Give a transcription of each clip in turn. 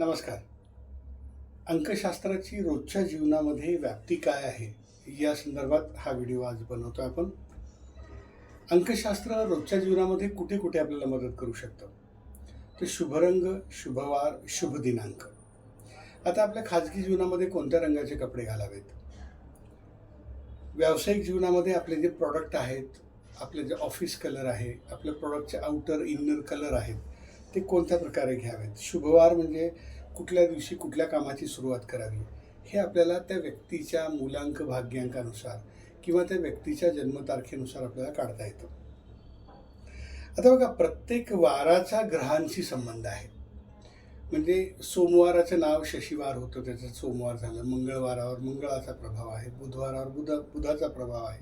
नमस्कार. अंकशास्त्राची रोजच्या जीवनामध्ये व्याप्ती काय आहे या संदर्भात हा व्हिडिओ आज बनवतो आपण. अंकशास्त्र रोजच्या जीवनामध्ये कुठे कुठे आपल्याला मदत करू शकतं? तर शुभरंग शुभवार शुभ दिनांक. आता आपल्या खाजगी जीवनामध्ये कोणत्या रंगाचे कपडे घालावेत? व्यावसायिक जीवनामध्ये आपले जे प्रॉडक्ट आहेत आपले जे ऑफिस कलर आहे आपल्या प्रॉडक्टचे आउटर इनर कलर आहेत ते कोणत्या प्रकारे घ्यावेत? शुभवार म्हणजे कुठल्या दिवशी कुठल्या कामाची सुरुवात करावी? हे आपल्याला त्या व्यक्तीच्या मूलांक भाग्यांकानुसार किंवा त्या व्यक्तीच्या जन्मतारखेनुसार आपल्याला काढता येतं. आता बघा प्रत्येक वाराचा ग्रहांशी संबंध आहे. म्हणजे सोमवाराचं नाव शशिवार होतं त्याचं सोमवार झालं मंगळवारावर मंगळाचा प्रभाव आहे बुधवारावर बुध बुधाचा प्रभाव आहे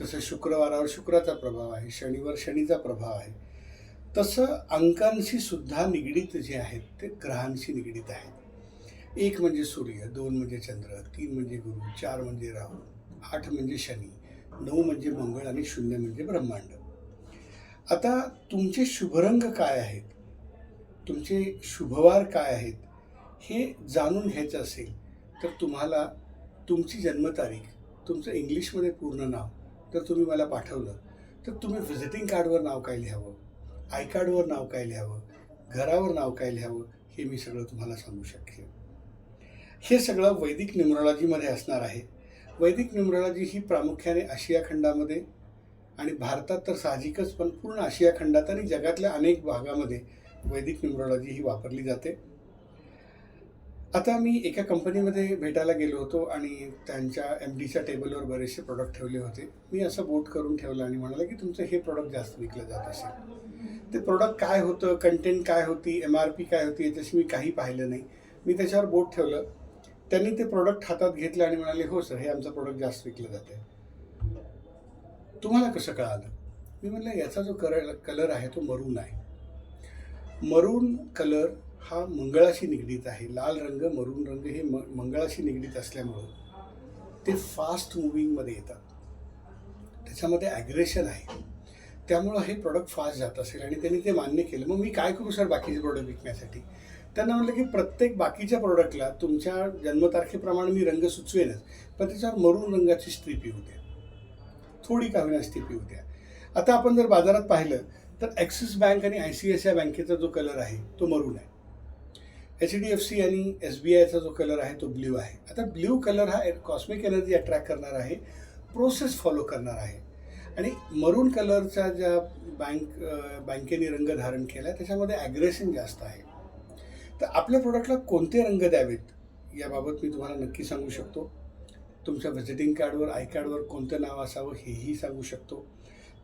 तसं शुक्रवारावर शुक्राचा प्रभाव आहे शनिवार शनीचा प्रभाव आहे. तसं अंकांशी सुद्धा निगडीत जे आहेत ते ग्रहांशी निगडीत आहेत. एक म्हणजे सूर्य दोन म्हणजे चंद्र तीन म्हणजे गुरु चार म्हणजे राहू आठ म्हणजे शनी नऊ म्हणजे मंगळ आणि शून्य म्हणजे ब्रह्मांड. आता तुमचे शुभरंग काय आहेत? तुमचे शुभवार काय आहेत? हे जाणून घ्यायचं असेल तर तुम्हाला तुमची जन्मतारीख तुमचं इंग्लिशमध्ये पूर्ण नाव जर तुम्ही मला पाठवलं तर तुम्ही व्हिजिटिंग कार्डवर नाव काय लिहावं? आय कार्डवर नाव काय लिहावं? घरावर नाव काय लिहावं? हे मी सगळं तुम्हाला सांगू शकेन हे सगळं वैदिक न्युमरॉलॉजीमध्ये असणार आहे. वैदिक न्युमरॉलॉजी ही प्रामुख्याने आशिया खंडामध्ये आणि भारतात तर साहजिकच पण पूर्ण आशिया खंडात आणि जगातल्या अनेक भागामध्ये वैदिक न्युमरॉलॉजी ही वापरली जाते. आता मी एका कंपनीमध्ये भेटायला गेलो होतो आणि त्यांच्या एम डीच्या टेबलवर बरेचसे प्रोडक्ट ठेवले होते. मी असं बोट करून ठेवलं आणि म्हणाला की तुमचं हे प्रोडक्ट जास्त विकलं जात असेल. ते प्रोडक्ट काय होतं कंटेंट काय होती एम आर पी काय होती याच्याशी मी काही पाहिलं नाही. मी त्याच्यावर बोट ठेवलं. त्यांनी ते प्रोडक्ट हातात घेतलं आणि म्हणाले हो सर हे आमचं प्रोडक्ट जास्त विकलं जाते तुम्हाला कसं कळालं? मी म्हटलं याचा जो कलर कलर आहे तो मरून आहे. मरून कलर हा मंगळाशी निगडीत आहे. लाल रंग मरून रंग हे म मंगळाशी निगडीत असल्यामुळं ते फास्ट मुव्हिंगमध्ये येतात. त्याच्यामध्ये ॲग्रेशन आहे. त्यामुळं हे प्रोडक्ट फास्ट जात असेल आणि त्यांनी ते मान्य केलं. मग मी काय करू सर बाकीचे प्रोडक्ट विकण्यासाठी? त्यांना म्हटलं की प्रत्येक बाकीच्या प्रोडक्टला तुमच्या जन्मतारखेप्रमाणे मी रंग सुचवेनच पण त्याच्यावर मरून रंगाची स्ट्रीप येऊ द्या थोडी काविना होईना स्ट्रीप येऊ द्या आता आपण जर बाजारात पाहिलं तर ॲक्सिस बँक आणि I C I C I बँकेचा जो कलर आहे तो मरून आहे. एच डी एफ सी आणि एस बी आयचा जो कलर आहे तो ब्ल्यू आहे. आता ब्ल्यू कलर हा कॉस्मिक एनर्जी अट्रॅक्ट करणार आहे प्रोसेस फॉलो करणार आहे. आणि मरून कलरचा ज्या बँक बँकेने रंग धारण केला आहे त्याच्यामध्ये ॲग्रेशन जास्त आहे. तर आपल्या प्रोडक्टला कोणते रंग द्यावेत याबाबत मी तुम्हाला नक्की सांगू शकतो. तुमच्या व्हिजिटिंग कार्डवर आय कार्डवर कोणतं नाव असावं हेही सांगू शकतो.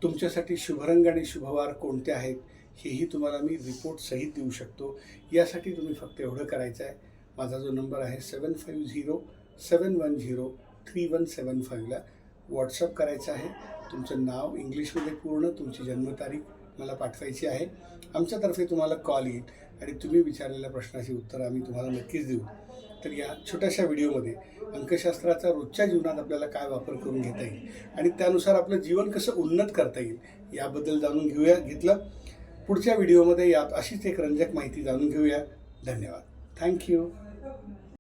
तुमच्यासाठी शुभरंग आणि शुभवार कोणते आहेत हेही तुम्हाला मी रिपोर्ट सहित देऊ शकतो. यासाठी तुम्ही फक्त एवढं करायचं आहे माझा जो नंबर आहे seven five zero seven one zero three one seven फाईव्हला WhatsApp करायचं आहे. तुमचं नाव इंग्लिशमध्ये पूर्ण तुमची जन्मतारीख मला पाठवायची आहे. आमच्यातर्फे तुम्हाला कॉल येईल आणि तुम्ही विचारलेल्या प्रश्नाची उत्तरं आम्ही तुम्हाला नक्कीच देऊ. तर या छोट्याशा व्हिडिओमध्ये अंकशास्त्राचा रोजच्या जीवनात आपल्याला काय वापर करून घेता येईल आणि त्यानुसार आपलं जीवन कसं उन्नत करता येईल याबद्दल जाणून घेऊया घेतलं. पुढच्या व्हिडिओमध्ये यात अशीच एक रंजक माहिती जाणून घेऊया. धन्यवाद. थँक्यू